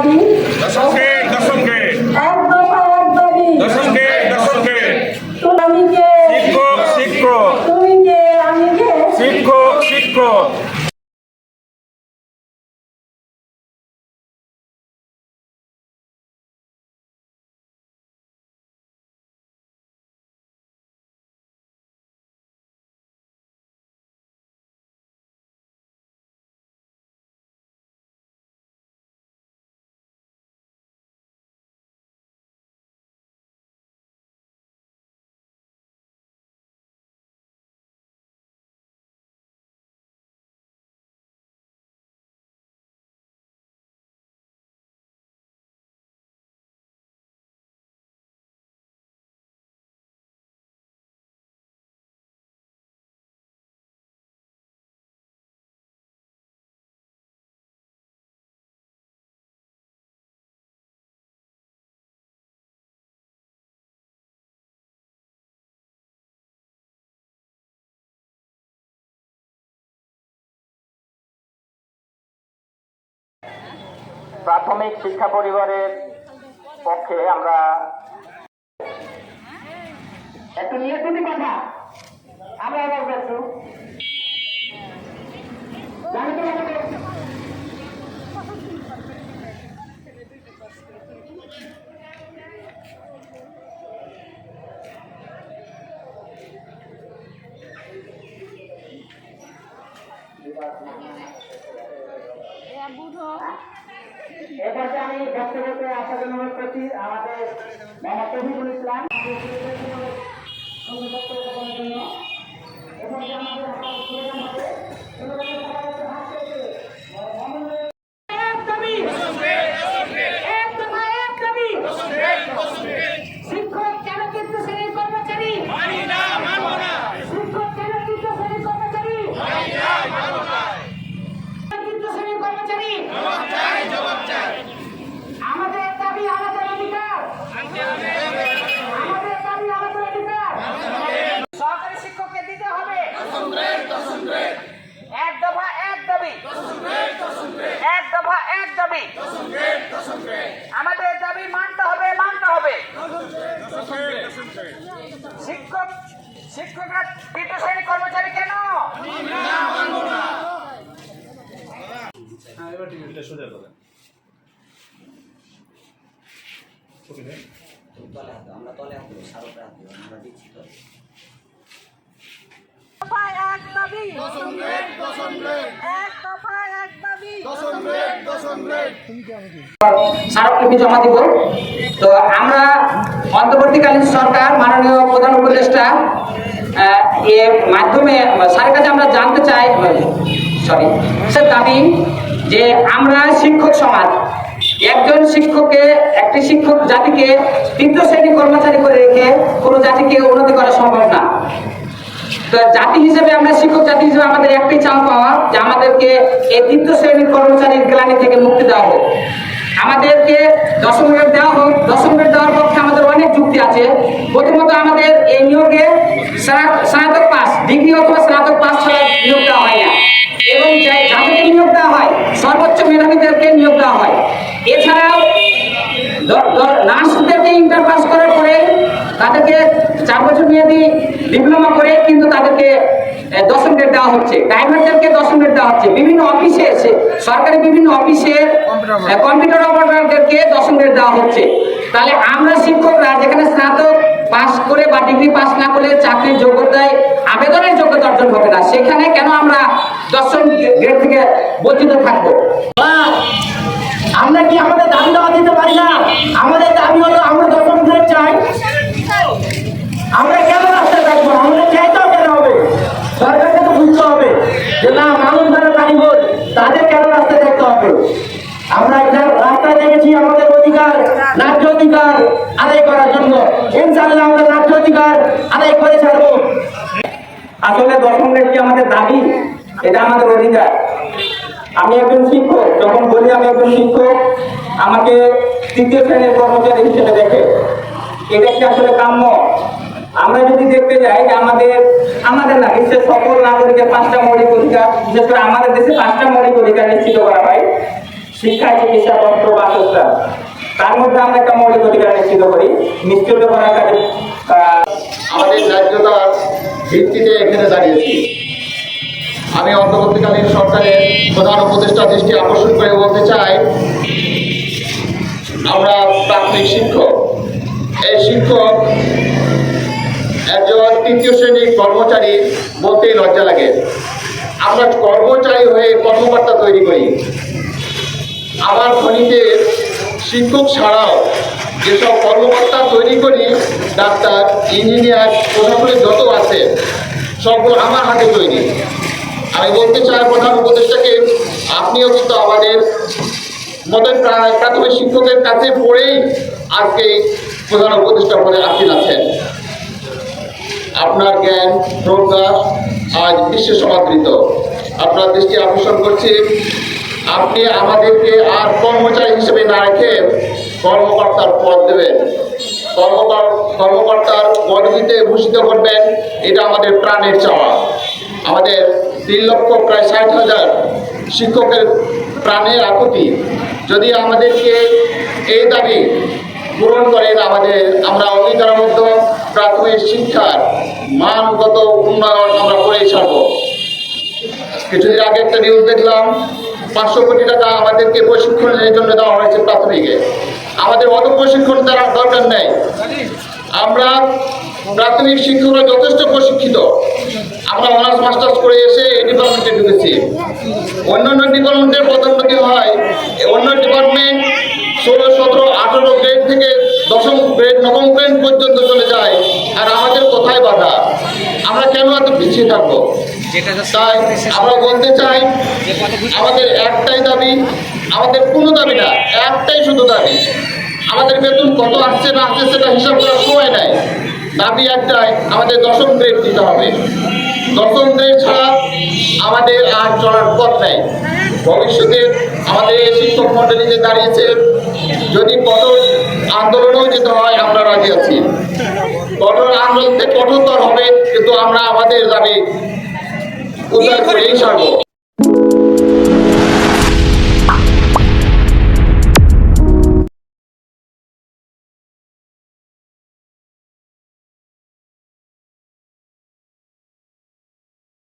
দাবি দশম গ্রেড প্রাথমিক শিক্ষা পরিবারের পক্ষে আমরা একটু নিয়ে কথা। আমরা আবার একটু এরপরে আমি বক্তব্যকে আসার অনুরোধ করছি আমাদের মোহাম্মদ তহিদুল ইসলাম বক্তব্য জন্য এরপরে আমাদের হাত স্লোগান হবে স্লোগানের সবাই একটু হাত তুলবে। মহামান্য এক দাবি এক দফা এক দাবি শিক্ষক কেন কিন্তু শ্রেণির কর্মচারী শিক্ষক কেন কিন্তু শ্রেণির কর্মচারী কিন্তু শ্রেণির কর্মচারী আমাদের দাবি আমাদের অধিকার আমাদের দাবি আমাদের অধিকার সরকারি শিক্ষককে দিতে হবে এক দফা এক দাবি এক দফা এক দাবি আমাদের দাবি মানতে হবে মানতে হবে শিক্ষক শিক্ষকরা তৃতীয় শ্রেণির কর্মচারী কেন? তলে হাতে আমরা তলে হাতে সারপরে আমরা দিচ্ছি তো। এক দাবি। এক দফায় এক দাবি। স্মারকলিপি জমা দিব? তো আমরা অন্তর্বর্তীকালীন সরকার মাননীয় প্রধান উপদেষ্টা এর মাধ্যমে স্যারের কাছে আমরা জানতে চাই সরি সে দাবি যে আমরা শিক্ষক সমাজ, একজন শিক্ষককে, একটি শিক্ষক জাতিকে তৃতীয় শ্রেণি কর্মচারী করে রেখে কোনো জাতিকে উন্নতি করা সম্ভব না। তো জাতি হিসেবে আমরা, শিক্ষক জাতি হিসেবে আমাদের একটাই চাওয়া পাওয়া যে আমাদেরকে এই তৃতীয় শ্রেণির কর্মচারীর গ্লানি থেকে মুক্তি দেওয়া হোক। আমাদেরকে দশম গ্রেড দেওয়া হোক, দশম গ্রেড দেওয়ার পক্ষে আমাদের অনেক যুক্তি আছে। প্রথমত আমাদের এই নিয়োগে স্না- স্নাতক পাস ডিগ্রি অথবা স্নাতক পাস ছাড়া নিয়োগ দেওয়া হয় না এবং যাই- যাদেরকে নিয়োগ দেওয়া হয় সর্বোচ্চ মেধাবীদেরকে নিয়োগ দেওয়া হয় এছাড়াও দ- দ- নার্সদেরকে ইন্টার পাস করার পরে তাদেরকে চার বছর মেয়াদি ডিপ্লোমা করে কিন্তু তাদেরকে দশম গ্রেড দেওয়া হচ্ছে। ড্রাইভারদেরকে দশম গ্রেড দেওয়া হচ্ছে। বিভিন্ন অফিসে এসে, সরকারি বিভিন্ন অফিসে কম্পিউটার অপারেটরদেরকে দশম গ্রেড দেওয়া হচ্ছে। তাহলে আমরা শিক্ষকরা যেখানে স্নাতক পাস করে বা ডিগ্রি পাস না করলে চাকরির যোগ্যতায়, আবেদনের যোগ্যতা অর্জন হবে না। সেখানে কেন আমরা দশম গ্রেড থেকে বঞ্চিত থাকব? আমরা কি আমাদের দাবি দেওয়া দিতে পারি না? আমাদের দাবি হলো আমরা দশম গ্রেড চাই, আমরা কেন রাস্তায় থাকব আমাদের চাইতেও কেন হবে? সরকারকে তো বুঝতে হবে যে না, মানুষ যারা কারিগর তাদের কেন রাস্তায় থাকতে হবে? আমরা রাস্তায় দেখেছি আমাদের অধিকার, ন্যায্য অধিকার আদায় করার জন্য। ইনশাল্লাহ আমরা ন্যায্য অধিকার আদায় করে ছাড়বো। আসলে দশম গ্রেড কি আমাদের দাবি? এটা আমাদের অধিকার। আমি একজন শিক্ষক, যখন বলি আমি একজন শিক্ষক, আমাকে তৃতীয় শ্রেণির কর্মচারী হিসেবে দেখে। এটা কি আসলে কাম্য? আমরা যদি দেখতে যাই যে আমাদের আমাদের না, বিশ্বের সকল নাগরিকের পাঁচটা মৌলিক অধিকার, বিশেষ করে আমাদের দেশে পাঁচটা মৌলিক অধিকার নিশ্চিত করা হয়। শিক্ষা, চিকিৎসা, বস্ত্র বাসস্থান তার মধ্যে আমরা একটা মৌলিক অধিকার নিশ্চিত করি নিশ্চিত করার কাজে আমাদের ন্যায্যতার ভিত্তিতে এখানে দাঁড়িয়েছি। আমি অন্তর্বর্তীকালীন সরকারের প্রধান উপদেষ্টা দৃষ্টি আকর্ষণ করে বলতে চাই, আমরা প্রাথমিক শিক্ষক। এই শিক্ষক একজন তৃতীয় শ্রেণির কর্মচারী বলতেই লজ্জা লাগে। আমরা কর্মচারী হয়ে কর্মকর্তা তৈরি করি। আমার খনিতে শিক্ষক ছাড়াও যেসব কর্মকর্তা তৈরি করি, ডাক্তার, ইঞ্জিনিয়ার প্রশাসনের যত আছে, সবগুলো আমার হাতে তৈরি। আমি বলতে চাই প্রধান উপদেষ্টাকে, আপনিও কিন্তু আমাদের মতন প্রা- প্রাথমিক শিক্ষকের কাছে পড়েই আজকে প্রধান উপদেষ্টা পদে আসীন আছেন। আপনার জ্ঞান প্রজ্ঞা আজ বিশ্বে সমাদৃত। আপনার দৃষ্টি আকর্ষণ করছি, আপনি আমাদেরকে আর কর্মচারী হিসেবে না রেখে কর্মকর্তার পদ দেবেন। কর্মকর, কর্মকর্তার পদবিতে ভূষিত করবেন, এটা আমাদের প্রাণের চাওয়া। আমাদের তিন লক্ষ, প্রায় ষাট হাজার শিক্ষকের প্রাণের আকুতি। যদি আমাদেরকে এই দাবি পূরণ করেন আমাদের, আমরা অঙ্গীকারবদ্ধ প্রাথমিক শিক্ষার মানগত উন্নয়ন আমরা করেই ছাড়ব। কিছুদিন আগে একটা নিউজ দেখলাম, পাঁচশো কোটি টাকা আমাদেরকে প্রশিক্ষণের জন্য দেওয়া হয়েছে প্রাথমিকে। আমাদের অত প্রশিক্ষণ দেওয়ার দরকার নেই। আমরা প্রাথমিক শিক্ষকরা যথেষ্ট প্রশিক্ষিত। আমরা অনার্স মাস্টার্স করে এসে এই ডিপার্টমেন্টে ঢুকেছি। অন্য অন্যান্য ডিপার্টমেন্টের পদোন্নতি হয়। অন্য ডিপার্টমেন্ট ষোলো সতেরো আঠেরো গ্রেড থেকে দশম গ্রেড নবম গ্রেড পর্যন্ত চলে যায়। আর আমাদের কোথায় বাধা? আমরা কেন এত পিছিয়ে থাকব? তাই আমরা বলতে চাই আমাদের একটাই দাবি আমাদের কোনো দাবি না একটাই শুধু দাবি। আমাদের বেতন কত আসছে না আসছে সেটা হিসাব করার সময় নাই। দাবি একটাই, আমাদের দশম গ্রেড দিতে হবে। দশম গ্রেড ছাড়া আমাদের আর চলার পথ নেই। ভবিষ্যতে আমাদের শিক্ষক মন্ডলী যে দাঁড়িয়েছে, যদি কঠোর আন্দোলনেও যেতে হয়, আমরা রাজি আছি। কঠোর আন্দোলন থেকে কঠোরতর হবে, কিন্তু আমরা আমাদের দাবি উদ্ধার করেই ছাড়বো।